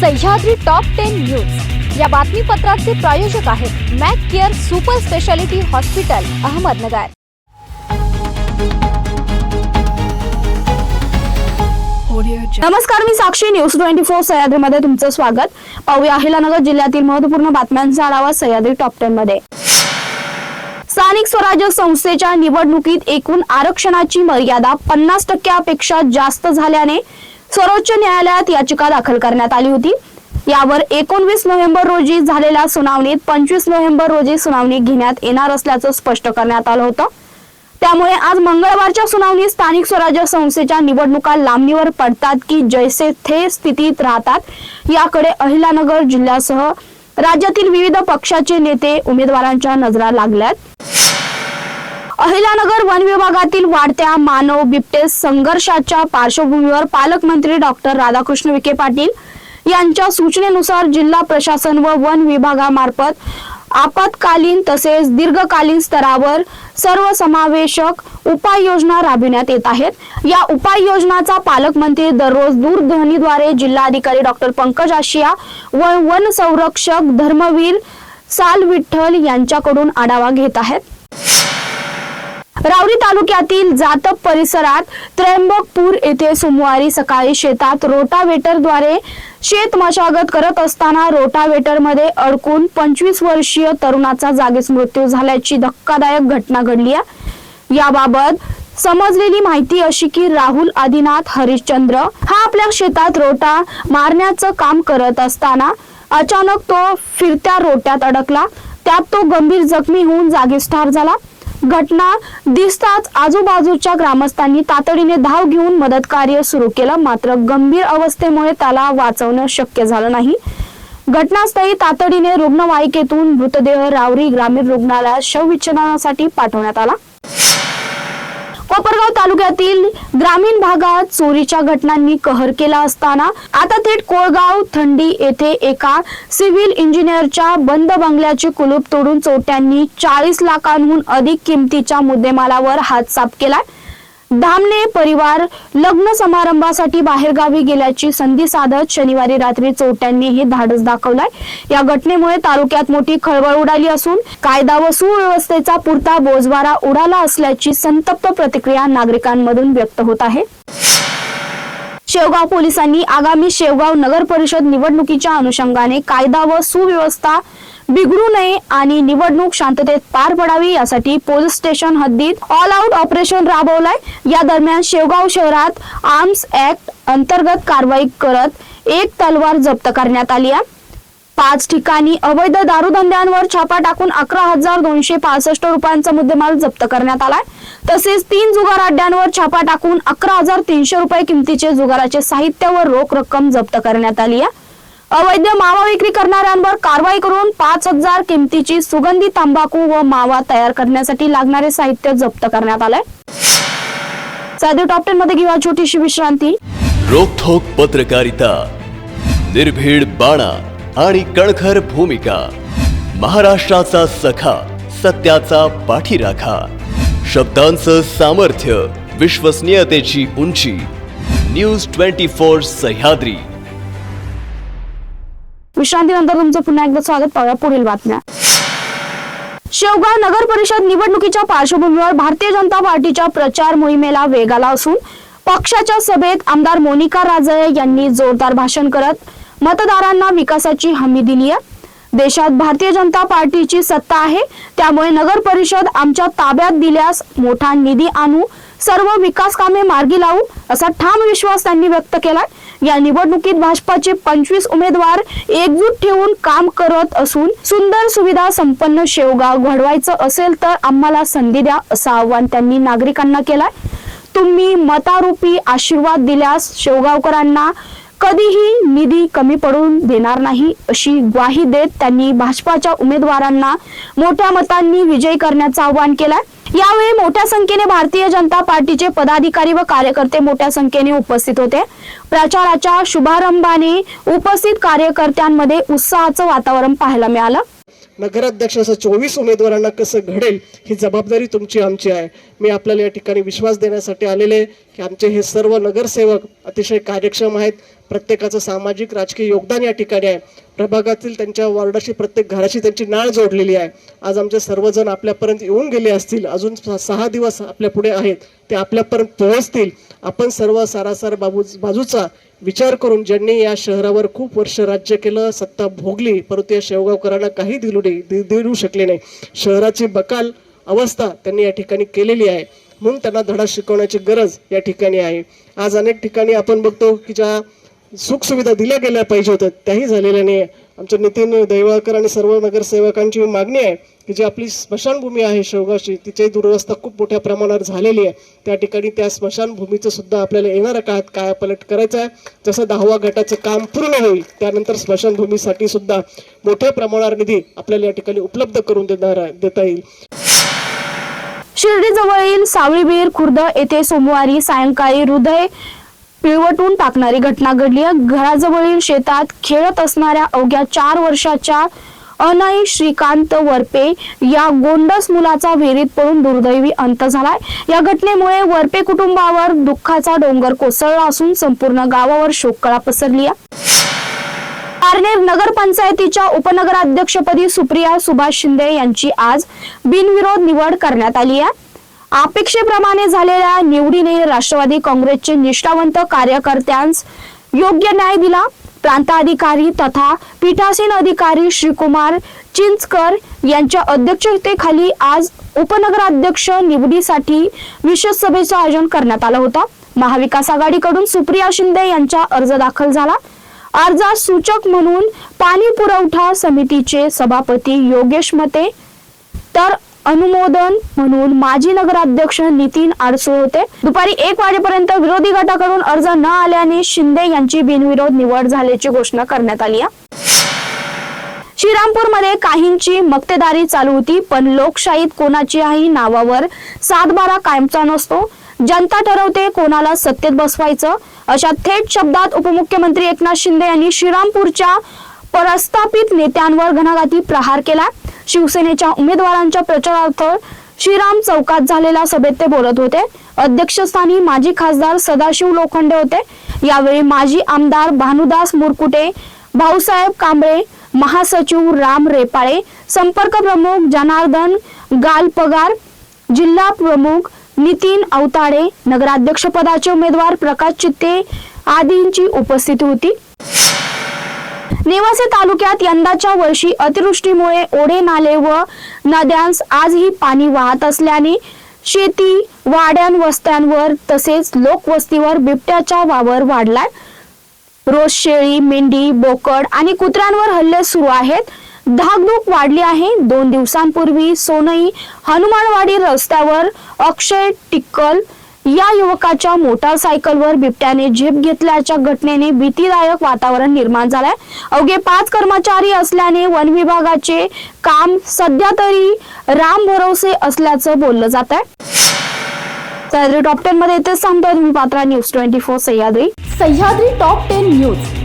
Sahyadri top ten news या बातमीपत्राचे प्रायोजक आहेत Mac care super speciality hospital Ahmednagar. नमस्कार मी साक्षी. न्यूज ट्वेंटी फोर सह्याद्रीमध्ये तुमचं स्वागत. पाहूया अहिलानगर जिल्ह्यातील महत्त्वपूर्ण बातम्यांचा आढावा सह्याद्री टॉप टेन मध्ये. स्थानिक स्वराज्य संस्थेच्या निवडणुकीत एकूण आरक्षणाची मर्यादा पन्नास टक्क्यापेक्षा जास्त झाल्याने सर्वोच्च न्यायालयात याचिका दाखल करण्यात आली होती. यावर एकोणवीस नोव्हेंबर रोजी झालेल्या सुनावणीत पंचवीस नोव्हेंबर रोजी सुनावणी घेण्यात येणार असल्याचं स्पष्ट करण्यात आलं होतं. त्यामुळे आज मंगळवारच्या सुनावणीत स्थानिक स्वराज्य संस्थेच्या निवडणुका लांबणीवर पडतात की जैसे थे स्थितीत राहतात याकडे अहिलानगर जिल्ह्यासह राज्यातील विविध पक्षाचे नेते उमेदवारांच्या नजरा लागल्यात. अहिलानगर वन विभागातील वाढत्या मानव बिबटे संघर्षाच्या पार्श्वभूमीवर पालकमंत्री डॉक्टर राधाकृष्ण विखे पाटील यांच्या सूचनेनुसार जिल्हा प्रशासन व वन विभागामार्फत आपत्कालीन तसेच दीर्घकालीन स्तरावर सर्वसमावेशक उपाययोजना राबविण्यात येत आहेत. या उपाययोजनाचा पालकमंत्री दररोज दूरध्वनीद्वारे जिल्हाधिकारी डॉक्टर पंकज आशिया व वन संरक्षक धर्मवीर साल विठ्ठल यांच्याकडून आढावा घेत आहेत. रावरी तालुक्यातील जातप परिसरात त्र्यंबकपूर येथे सोमवारी सकाळी शेतात रोटावेटरद्वारे शेत मशागत करत असताना रोटावेटरमध्ये अडकून पंचवीस वर्षीय तरुणाचा जागीच मृत्यू झाल्याची धक्कादायक घटना घडली आहे. याबाबत समजलेली माहिती अशी की राहुल आदिनाथ हरिश्चंद्र हा आपल्या शेतात रोटा मारण्याचं काम करत असताना अचानक तो फिरत्या रोट्यात अडकला. त्यात तो गंभीर जखमी होऊन जागीच ठार झाला. घटना दिसताच आजूबाजूच्या ग्रामस्थांनी तातडीने धाव घेऊन मदत कार्य सुरू केलं. मात्र गंभीर अवस्थेमुळे त्याला वाचवणं शक्य झालं नाही. घटनास्थळी तातडीने रुग्णवाहिकेतून मृतदेह रावरी ग्रामीण रुग्णालयात शवविच्छेदनासाठी पाठवण्यात आला. कोपरगाव तालुक्यातील ग्रामीण भागात चोरीच्या घटनांनी कहर केला असताना आता थेट कोळगाव थंडी येथे एका सिव्हिल इंजिनियरच्या बंद बंगल्याचे कुलूप तोडून चोरट्यांनी चाळीस लाखांहून अधिक किमतीच्या मुद्देमालावर हातसाप केला केलाय. धामणे परिवार लग्न समारंभासाठी बाहेरगावी गेल्याची संधी साधत शनिवारी रात्री चोरट्यांनी हे धाडस दाखवलाय. या घटनेमुळे तालुक्यात मोठी खळबळ उडाली असून कायदा व सुव्यवस्थेचा पुरता बोजवारा उडाला असल्याची संतप्त प्रतिक्रिया नागरिकांमधून व्यक्त होत आहे. शेवगाव पोलिसांनी आगामी शेवगाव नगर परिषद निवडणुकीच्या अनुषंगाने कायदा व सुव्यवस्था बिघडू नये आणि निवडणूक शांततेत पार पडावी यासाठी पोलीस स्टेशन हद्दीत ऑल आउट ऑपरेशन राबवलाय. या दरम्यान शेवगाव शहरात आर्म्स ऍक्ट अंतर्गत कारवाई करत एक तलवार जप्त करण्यात आली आहे. पाच ठिकाणी अवैध दारूधंद्यांवर छापा टाकून अकरा हजार दोनशे पासष्ट रुपयांचा मुद्देमाल जप्त करण्यात आलाय. तसेच तीन जुगार अड्ड्यांवर छापा टाकून अकरा हजार तीनशे रुपये किमतीचे जुगाराचे साहित्य व रोख रक्कम जप्त करण्यात आली आहे. अवैध मावा विक्री करणाऱ्यांवर कारवाई करून पाच हजार किमतीची सुगंधी तंबाखू व मावा तयार करण्यासाठी लागणारे साहित्य जप्त करण्यात आलंय. साधू टॉप टेन मध्ये घेऊया छोटीशी विश्रांती. रोखोक पत्रकारिता निर्भीड बाणा आणि कणखर भूमिका महाराष्ट्राचा सखा सत्याचा पाठीराखा शब्दांचं सामर्थ्य विश्वसनीयतेची उंची न्यूज ट्वेंटी फोर सह्याद्री. विश्रांतीनंतर तुमचं पुन्हा एकदा स्वागत पाहूया पुढील बातम्या. शेवगाव नगर परिषद निवडणुकीच्या पार्श्वभूमीवर भारतीय जनता पार्टीच्या प्रचार मोहिमेला वेग आला असून पक्षाच्या सभेत आमदार मोनिका राजळे यांनी जोरदार भाषण करत मतदारांना विकासाची हमी दिली आहे. देशात भारतीय जनता पार्टीची सत्ता आहे त्यामुळे नगर परिषद आमच्या ताब्यात दिल्यास मोठा निधी आणू सर्व विकास कामे मार्गी लावू असा ठाम विश्वास त्यांनी व्यक्त केलाय. या निवडणुकीत भाजपाचे पंचवीस उमेदवार एकजूट ठेवून काम करत असून सुंदर सुविधा संपन्न शेवगाव घडवायचं असेल तर आम्हाला संधी द्या असं आव्हान त्यांनी नागरिकांना केलाय. तुम्ही मतारूपी आशीर्वाद दिल्यास शेवगावकरांना कधीही निधी कमी पडून देणार नाही अशी ग्वाही देत त्यांनी भाजपाच्या उमेदवारांना मोठ्या मतांनी विजयी करण्याचं आवाहन केलंय. यावेळी मोठ्या संख्येने भारतीय जनता पार्टीचे पदाधिकारी व कार्यकर्ते मोठ्या संख्येने उपस्थित होते. प्रचाराच्या शुभारंभाने उपस्थित कार्यकर्त्यांमध्ये उत्साहाचं वातावरण पाहायला मिळालं. नगराध्यक्ष असं चोवीस उमेदवारांना कसं घडेल ही जबाबदारी तुमची आमची आहे. मी आपल्याला या ठिकाणी विश्वास देण्यासाठी आलेले की आमचे हे सर्व नगरसेवक अतिशय कार्यक्षम आहेत. प्रत्येकाचं सामाजिक राजकीय योगदान या ठिकाणी आहे. प्रभागातील त्यांच्या वॉर्डाशी प्रत्येक घराशी त्यांची नाळ जोडलेली आहे. आज आमचे सर्वजण आपल्यापर्यंत येऊन गेले असतील. अजून स- सहा दिवस आपल्या पुढे आहेत. ते आपल्यापर्यंत पोहोचतील. आपण सर्व सारासार बाबू बाजूचा विचार करून ज्यांनी या शहरावर खूप वर्ष राज्य केलं सत्ता भोगली परंतु या शेवगावकरांना काही दिलू नाही दि- देऊ शकले नाही. शहराची बकाल अवस्था त्यांनी या ठिकाणी केलेली आहे. म्हणून त्यांना धडा शिकवण्याची गरज या ठिकाणी आहे. आज अनेक ठिकाणी आपण बघतो की ज्या सुखसुविधा दिल्या गेल्या पाहिजे होत्या त्याही झालेल्या नाही आमच्या नितीन दैवाळकर आणि सर्व नगरसेवकांची मागणी आहे की जी आपली स्मशानभूमी आहे शेवगावची तिची दुरवस्था खूप मोठ्या प्रमाणावर झालेली आहे. त्या ठिकाणी त्या स्मशानभूमीचं सुद्धा आपल्याला येणाऱ्या काळात पलट करायचं आहे. जसं दहावा गटाचं काम पूर्ण होईल त्यानंतर स्मशानभूमीसाठी सुद्धा मोठ्या प्रमाणावर निधी आपल्याला या ठिकाणी उपलब्ध करून देणार देता येईल. शिर्डीजवळील सावळीबीर खुर्द. येथे सोमवारी सायंकाळी हृदय पिळवटून टाकणारी घटना घडली आहे. घराजवळील शेतात खेळत असणाऱ्या अवघ्या चार वर्षाच्या अनय श्रीकांत वरपे या गोंडस मुलाचा विहिरीत पडून दुर्दैवी अंत झालाय. या घटनेमुळे वरपे कुटुंबावर दुःखाचा डोंगर कोसळला असून संपूर्ण गावावर शोककळा पसरली आहे. पारनेर नगरपंचायतीच्या उपनगराध्यक्षपदी सुप्रिया सुभाष शिंदे यांची आज बिनविरोध निवड करण्यात आली आहे. अपेक्षेप्रमाणे झालेल्या निवडीने राष्ट्रवादी काँग्रेसचे निष्ठावंत कार्यकर्त्यांस योग्य न्याय दिला. प्रांताधिकारी तथा पीठासीन अधिकारी श्रीकुमार चिंचकर यांच्या अध्यक्षतेखाली आज उपनगराध्यक्ष निवडीसाठी विशेष सभेचं आयोजन करण्यात आलं होतं. महाविकास आघाडीकडून सुप्रिया शिंदे यांचा अर्ज दाखल झाला. अर्जात सूचक म्हणून पाणी पुरवठा समितीचे सभापती योगेश मते तर अनुमोदन म्हणून माजी नगराध्यक्ष नितीन आडसूळ होते. दुपारी एक वाजेपर्यंत विरोधी गटाकडून अर्ज न आल्याने शिंदे यांची बिनविरोध निवड झाल्याची घोषणा करण्यात आली श्रीरामपूरमध्ये काहींची मक्तेदारी चालू होती पण लोकशाहीत कोणाच्याही नावावर सातबारा कायमचा नसतो. जनता ठरवते कोणाला सत्तेत बसवायचं. अशा थेट शब्दात उपमुख्यमंत्री एकनाथ शिंदे यांनी श्रीरामपूरच्या प्रस्थापित नेत्यांवर घणाघाती प्रहार केला. शिवसेनेच्या उमेदवारांच्या प्रचारार्थ श्रीराम चौकात झालेल्या सभेत ते बोलत होते. अध्यक्षस्थानी माजी खासदार सदाशिव लोखंडे होते. यावेळी माजी आमदार भानुदास मुरकुटे भाऊसाहेब कांबळे महासचिव राम रेपाळे संपर्क प्रमुख जनार्दन गालपगार जिल्हा प्रमुख नितीन अवताडे नगराध्यक्षपदाचे उमेदवार प्रकाश चित्ते आदींची उपस्थिती होती. नेवासे तालुक्यात यंदाच्या वर्षी अतिवृष्टीमुळे ओढे नाले व नद्यांस आजही पाणी वाहत असल्याने शेती वाड्यां वस्त्यांवर तसेच लोकवस्तीवर बिबट्याचा वावर वाढलाय. रोज शेळी मेंढी बोकड आणि कुत्र्यांवर हल्ले सुरू आहेत. धाकधूक वाढली आहे. दोन दिवसांपूर्वी सोनई हनुमानवाडी रस्त्यावर अक्षय टिक्कल या युवकाच्या मोटारसायकलवर बिबट्याने झेप घेतल्याच्या घटनेने भीतीदायक वातावरण निर्माण झालंय. अवघे पाच कर्मचारी असल्याने वन विभागाचे काम सध्या तरी राम भरोसे असल्याचं बोललं जात आहे. सह्याद्री टॉप टेन मध्ये येतेच सांगतोय तुम्ही Patra news twenty four Sahyadri. Sahyadri top ten news.